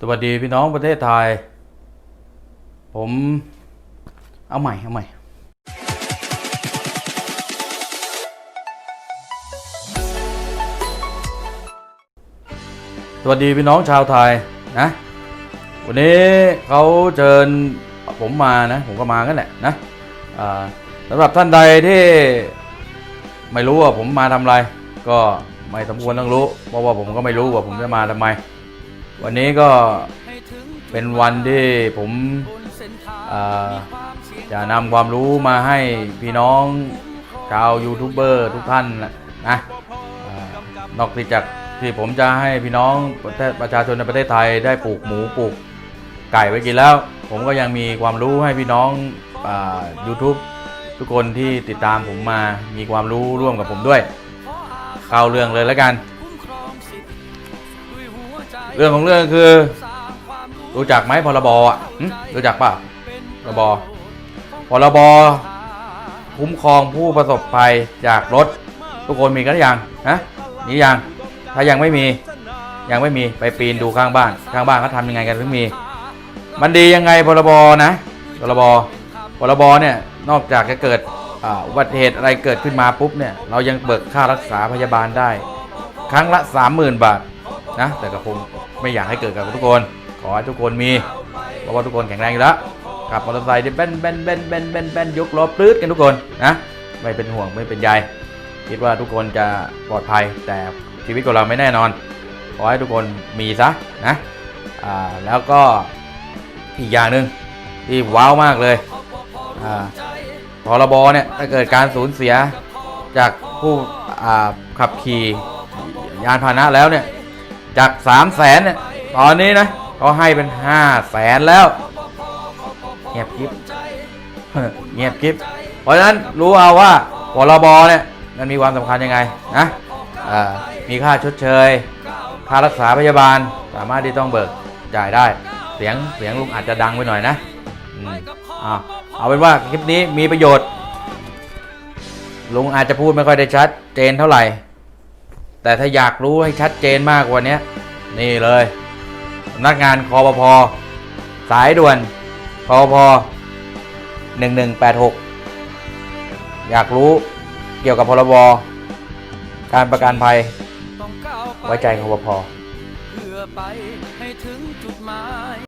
สวัสดีพี่น้องประเทศไทย ผมเอาใหม่ เอาใหม่ สวัสดีพี่น้องชาวไทยนะ วันนี้เขาเชิญผมมานะ ผมก็มากันแหละนะสำหรับท่านใดที่ไม่รู้ว่าผมมาทำอะไร ก็ไม่สมควรต้องรู้ เพราะว่าผมก็ไม่รู้ว่าผมจะมาทำไม วันนี้ก็เป็นวันที่ผมจะนำความรู้มาให้พี่น้องชาวยูทูบเบอร์ทุกท่านนะนะอ่านอกจากที่ผมจะให้พี่น้องประประชาชนในประเทศไทยได้ปลูกหมูปลูกไก่ไว้กินแล้ว ผมก็ยังมีความรู้ให้พี่น้องยูทูบทุกคนที่ติดตามผมมามีความรู้ร่วมกับผมด้วย เข้าเรื่องเลยแล้วกัน เรื่องของเรื่องคือ รู้จักไหมพรบอะรู้จักป่ะพรบพรบคุ้มครองผู้ประสบภัยจากรถ ทุกคนมีกันหรือยังฮะมียังถ้ายังไม่มียังไม่มีไปปีนดูข้างบ้าน ข้างบ้านเขาทำยังไงกันถึงมี มันดียังไงพรบนะพรบพรบเนี่ยนอกจากจะเกิดอุบัติเหตุอะไรเกิดขึ้นมาปุ๊บเนี่ยเรายังเบิกค่ารักษาพยาบาลได้ ครั้งละ 30,000 บาทนะแต่ก็คง ไม่อยากให้เกิดกับทุกคน ขอให้ทุกคนมีเพราะว่าทุกคนแข็งแรงอยู่แล้วขับมอเตอร์ไซค์ที่เบนเบนเบนเบนเบนเบนยกล้อปลื้ดกันทุกคนนะไม่เป็นห่วงไม่เป็นใยคิดว่าทุกคนจะปลอดภัยแต่ชีวิตของเราไม่แน่นอน ขอให้ทุกคนมีซะนะอ่าแล้วก็อีกอย่างหนึ่งที่ว้าวมากเลยอ่าพรบเนี่ยถ้าเกิดการสูญเสียจากผู้ขับขี่ยานพาหนะแล้วเนี่ย จาก3 0 0แสนเนี่ยตอนนี้นะเขาให้เป็น5 0 0แสนแล้ว เงียบกริบเงียบกริบเพราะฉะนั้นรู้เอาว่าพรบเนี่ยมันมีความสำคัญยังไงนะมีค่าชดเชย ค่ารักษาพยาบาลสามารถที่ต้องเบิกจ่ายได้ เสียงเสียงลุงอาจจะดังไปหน่อยนะอ่าเอาเป็นว่าคลิปนี้มีประโยชน์ ลุงอาจจะพูดไม่ค่อยได้ชัดเจนเท่าไหร่ แต่ถ้าอยากรู้ให้ชัดเจนมากกว่านี้นี่เลยสำนักงานคอปพสายด่วนคอปพ1186 อยากรู้เกี่ยวกับพรบการประกันภัย ไว้ใจคอปพอ